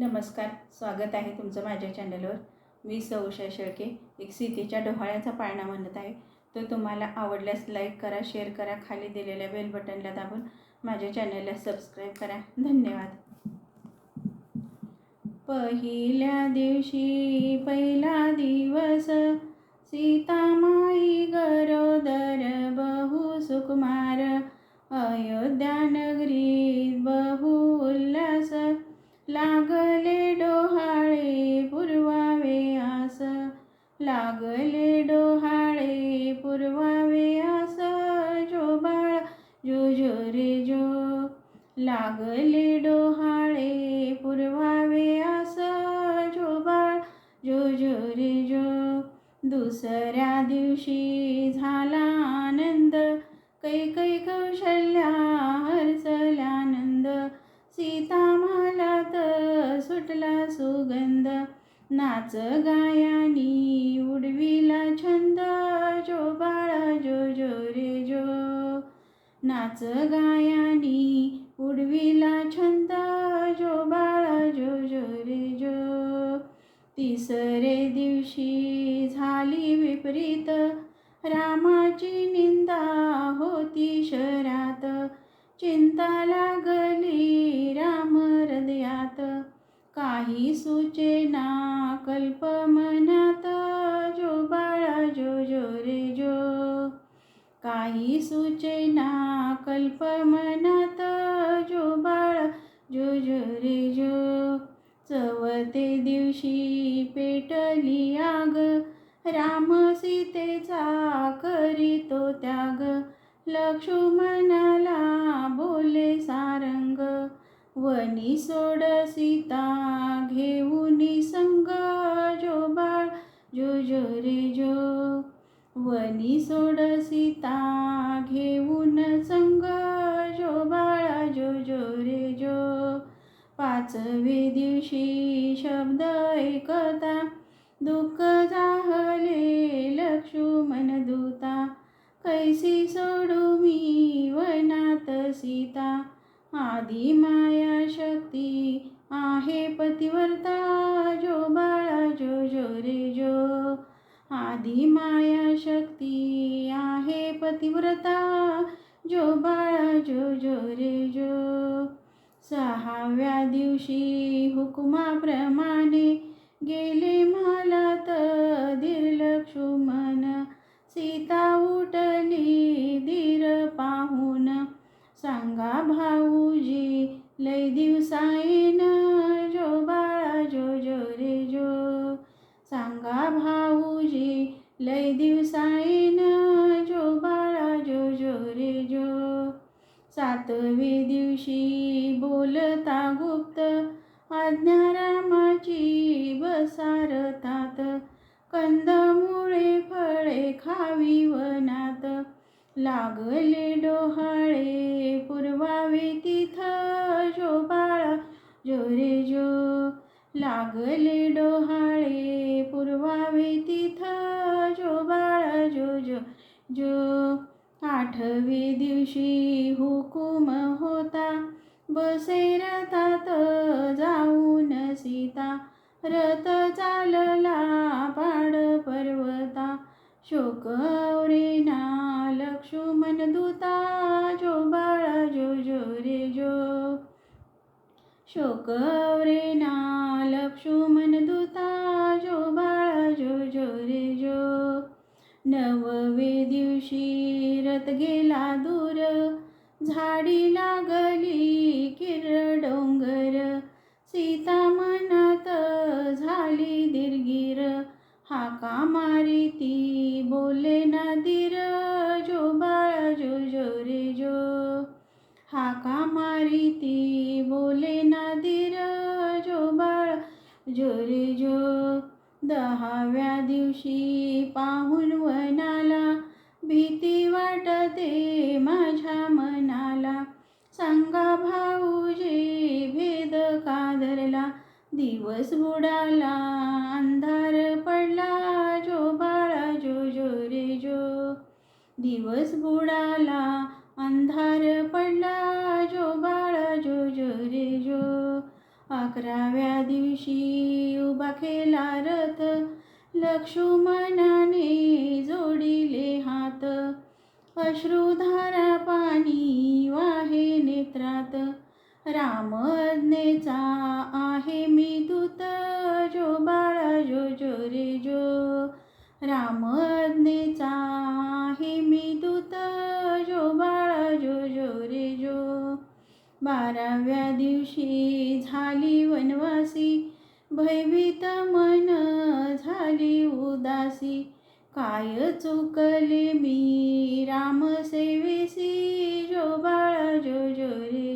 नमस्कार स्वागत आहे तुमचं माझ्या चॅनलवर मी सौषा शेळके एक सीतेच्या डोहाळ्याचा पाळणा म्हणत आहे. तो तुम्हाला आवडल्यास लाईक करा शेअर करा खाली दिलेल्या बेल बटनला दाबून माझ्या चॅनलला सबस्क्राईब करा. धन्यवाद. पहिल्या दिवशी पहिला दिवस सीतामाई गरोदर बहु सुकुमार अयोध्या नगरीत बहु उल्हास लागले डोहाळे पुरवावे आस. लागले डोहाळे पुरवावे आस. जो बाळ जो जो रे जो. लागले डोहाळे पुरवावे आस. जो बाळ जो जो रे जो. दुसऱ्या दिवशी सुटला सुगंध. नाच गायानी उडविला छंद. जो बाळा जो जो रे जो. नाच गायानी उडविला छंद. जो बाळा जो जो रे जो. तिसरे दिवशी झाली विपरीत. रामाची निंदा होती शरात चिंता लागली राम हृदयात. काही सुचेना कल्प मनात जो बाळा जो जो रे जो. काही सुचेना कल्प मनात जो बाळा जो जो रे जो. चवते दिवशी पेटली आग राम सीतेचा करीतो त्याग. लक्ष्मणाला बोले सारंग वनी सोड सीता घेऊन संग जो बाळ जो जो रे जो. वनी सोड सीता घेऊन संग जो बाळा जो जो रे जो. पाचवे दिवशी शब्द ऐकता दुःख जाहले लक्ष्मण दूता. कैसी सोडू मी वनात सीता आधी माया शक्ती आहे पतिव्रता जो बाळा जो जो रे जो. आधी माया शक्ती आहे पतिव्रता जो बाळा जो जो रे जो. सहाव्या दिवशी हुकुमाप्रमाणे गेले करतात. कंदमुळे फळे खावी वनात. लागले डोहाळे पुरवावे तिथ जो बाळा जो रे जो. लागले डोहाळे पुरवावे तिथ जो बाळा जो जो जो. आठवे दिवशी हुकुम होता. बसे रथात जाऊन सीता. रथ चालला पाड पर्वता शोक ना लक्ष्मण दूता जो बाळा जो जो रे जो. शोक ना लक्ष्मण दूता जो बाळा जो जो रे जो. नववे दिवशी रथ गेला दूर झाडी लागली हाका मारी ती? बोले नदीर जो बाळ जो जो रे जो. हाका मारी ती? बोले नदीर जो बाळ जो रे जो. दहाव्या दिवशी पाहून वनाला भीती वाटते माझ्या मनाला. सांगा भाऊजी भेद कादरला दिवस बुडाला अंधार पडला जो बाळा जो जो रे जो. दिवस बुडाला अंधार पडला जो बाळा जो जो रे जो. अकराव्या दिवशी उभा केला रथ लक्ष्मणाने जोडिले हात. अश्रुधारा पाणी वाहे नेत्रात. रामज्ञेचा आहे मी दूत जो बाळा जो जो. रे जो रामज्ञेचा आहे मी दूत जो बाळा जो जो रे जो. बाराव्या दिवशी झाली वनवासी भयभीत मन झाली उदासी. काय चुकले मी रामसेवेसी जो बाळा जो जो रे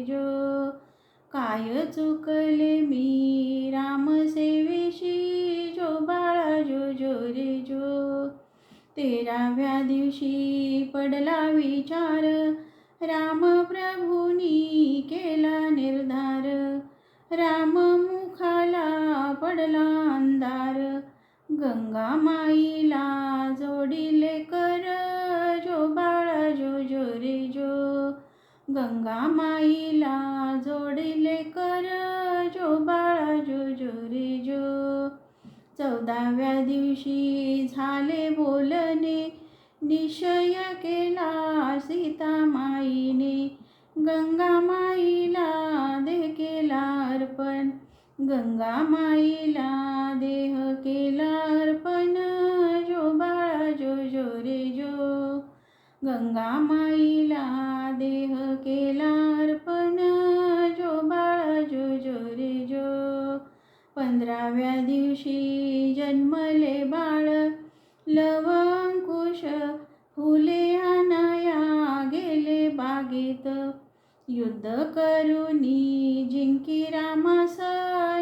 जो काय चुकले मी? रामसेवेशी जो बाळा जो जो रे जो. तेराव्या दिवशी पडला विचार. राम प्रभूनी केला निर्धार. राम मुखाला पडला अंधार. गंगा माईला जोडिले कर. जो बाळा जो जो रे जो. गंगा बोलणे निश्चय केला सीतामाईने. गंगा माईला दे केला अर्पण गंगा माईला देह केला अर्पण. जो बाळा जो जो रे जो. गंगा माईला देह केला अर्पण जो बाळा जो जो रे जो. पंधराव्या दिवशी जन्मले बाळ लवंकुश फुले अनया गेले बागेत. युद्ध करुनी जिंकी रामास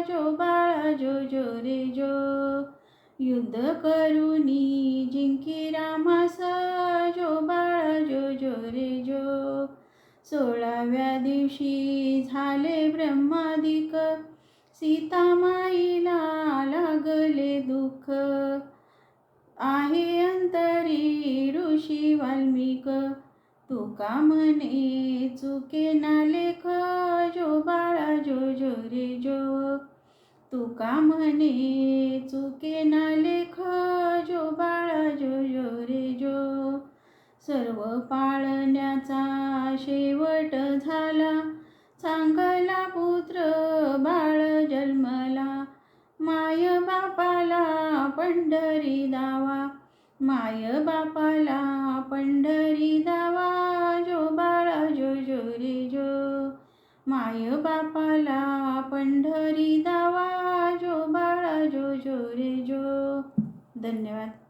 जो बाळा जो जो रे जो. युद्ध करुनी जिंकी रामास जो बाळा जो जो रे जो. सोळाव्या दिवशी झाले ब्रह्मादिक. सीतामाईला लागले दुःख. आहे अंतरी ऋषी वाल्मिक. तुका म्हणे चुके ना लेख जो बाळा जो जो रे जो. तुका म्हणे चुके ना लेख जो बाळा जो जो रे जो. सर्व पाळण्याचा शेवट झाला सांगला पुत्र बाळ बापाला पंढरी दावा. माय बापाला पंढरी दावा. जो बाळा जो जो रे जो. माय बापाला पंढरी दावा. जो बाळा जो जो रे जो. धन्यवाद.